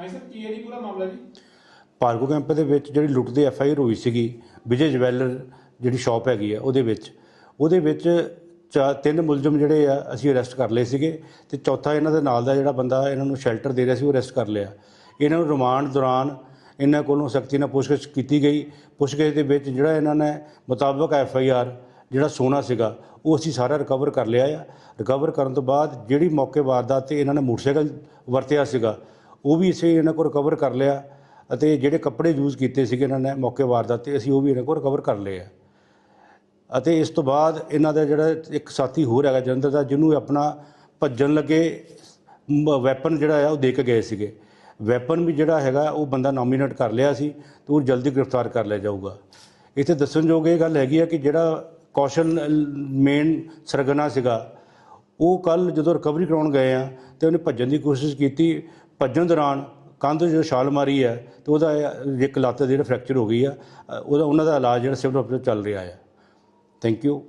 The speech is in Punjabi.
ਹਾਂਜੀ ਸਰ, ਕੀ ਹੈ ਜੀ ਪੂਰਾ ਮਾਮਲਾ ਜੀ? ਭਾਰਗੋ ਕੈਂਪ ਦੇ ਵਿੱਚ ਜਿਹੜੀ ਲੁੱਟ ਦੀ ਐਫ ਆਈ ਆਰ ਹੋਈ ਸੀਗੀ, ਵਿਜੇ ਜਵੈਲਰ ਜਿਹੜੀ ਸ਼ਾਪ ਹੈਗੀ ਆ, ਉਹਦੇ ਵਿੱਚ। ਉਹਦੇ ਵਿੱਚ ਚਾ, ਤਿੰਨ ਮੁਲਜ਼ਮ ਜਿਹੜੇ ਆ, ਅਸੀਂ ਅਰੈਸਟ ਕਰ ਲਏ ਸੀਗੇ ਤੇ ਚੌਥਾ ਇਹਨਾਂ ਦੇ ਨਾਲ ਦਾ ਜਿਹੜਾ ਬੰਦਾ ਇਹਨਾਂ ਨੂੰ ਸ਼ੈਲਟਰ ਦੇ ਰਿਹਾ ਸੀ, ਉਹ ਅਰੈਸਟ ਕਰ ਲਿਆ। ਇਹਨਾਂ ਨੂੰ ਰਿਮਾਂਡ ਦੌਰਾਨ ਇਹਨਾਂ ਕੋਲੋਂ ਸਖਤੀ ਨਾਲ ਪੁੱਛਗਿੱਛ ਕੀਤੀ ਗਈ। ਪੁੱਛਗਿੱਛ ਦੇ ਵਿੱਚ ਜਿਹੜਾ ਇਹਨਾਂ ਨੇ ਮੁਤਾਬਕ ਐਫ ਆਈ ਆਰ ਜਿਹੜਾ ਸੋਨਾ ਸੀਗਾ, ਉਹ ਅਸੀਂ ਸਾਰਾ ਰਿਕਵਰ ਕਰ ਲਿਆ ਆ। ਰਿਕਵਰ ਕਰਨ ਤੋਂ ਬਾਅਦ ਜਿਹੜੀ ਮੌਕੇ ਵਾਰਦਾਤ ਤੇ ਇਹਨਾਂ ਨੇ ਮੋਟਰਸਾਈਕਲ ਵਰਤਿਆ ਸੀਗਾ ਉਹ ਵੀ ਅਸੀਂ ਇਹਨਾਂ ਕੋਲ ਰਿਕਵਰ ਕਰ ਲਿਆ ਅਤੇ ਜਿਹੜੇ ਕੱਪੜੇ ਯੂਜ਼ ਕੀਤੇ ਸੀਗੇ ਇਹਨਾਂ ਨੇ ਮੌਕੇ ਵਾਰਦਾਤ ਤੇ ਅਸੀਂ ਉਹ ਵੀ ਇਹਨਾਂ ਕੋਲ ਰਿਕਵਰ ਕਰ ਲਏ ਆ। ਅਤੇ ਇਸ ਤੋਂ ਬਾਅਦ ਇਹਨਾਂ ਦਾ ਜਿਹੜਾ ਇੱਕ ਸਾਥੀ ਹੋਰ ਹੈਗਾ ਜਲੰਧਰ ਦਾ, ਜਿਹਨੂੰ ਆਪਣਾ ਭੱਜਣ ਲੱਗੇ ਵੈਪਨ ਜਿਹੜਾ ਆ ਉਹ ਦੇ ਕੇ ਗਏ ਸੀਗੇ। ਵੈਪਨ ਵੀ ਜਿਹੜਾ ਹੈਗਾ ਉਹ ਬੰਦਾ ਨੋਮੀਨੇਟ ਕਰ ਲਿਆ ਸੀ ਤੇ ਉਹ ਜਲਦੀ ਗ੍ਰਿਫਤਾਰ ਕਰ ਲਿਆ ਜਾਊਗਾ। ਇੱਥੇ ਦੱਸਣਯੋਗ ਇਹ ਗੱਲ ਹੈਗੀ ਆ ਕਿ ਜਿਹੜਾ ਕੌਸ਼ਲ ਮੇਨ ਸਰਗਨਾ ਸੀਗਾ ਉਹ ਕੱਲ ਜਦੋਂ ਰਿਕਵਰੀ ਕਰਾਉਣ ਗਏ ਆ ਤੇ ਉਹਨੇ ਭੱਜਣ ਦੀ ਕੋਸ਼ਿਸ਼ ਕੀਤੀ। ਭੱਜਣ ਦੌਰਾਨ ਕੰਧ ਜੋ ਛਾਲ ਮਾਰੀ ਹੈ ਤੇ ਉਹਦਾ ਇੱਕ ਲੱਤ ਜਿਹੜਾ ਫ੍ਰੈਕਚਰ ਹੋ ਗਈ ਆ। ਉਹਦਾ, ਉਹਨਾਂ ਦਾ ਇਲਾਜ ਜਿਹੜਾ ਸਿਵਲ ਹਸਪਤਾਲ ਚੱਲ ਰਿਹਾ ਹੈ ਥੈਂਕ ਯੂ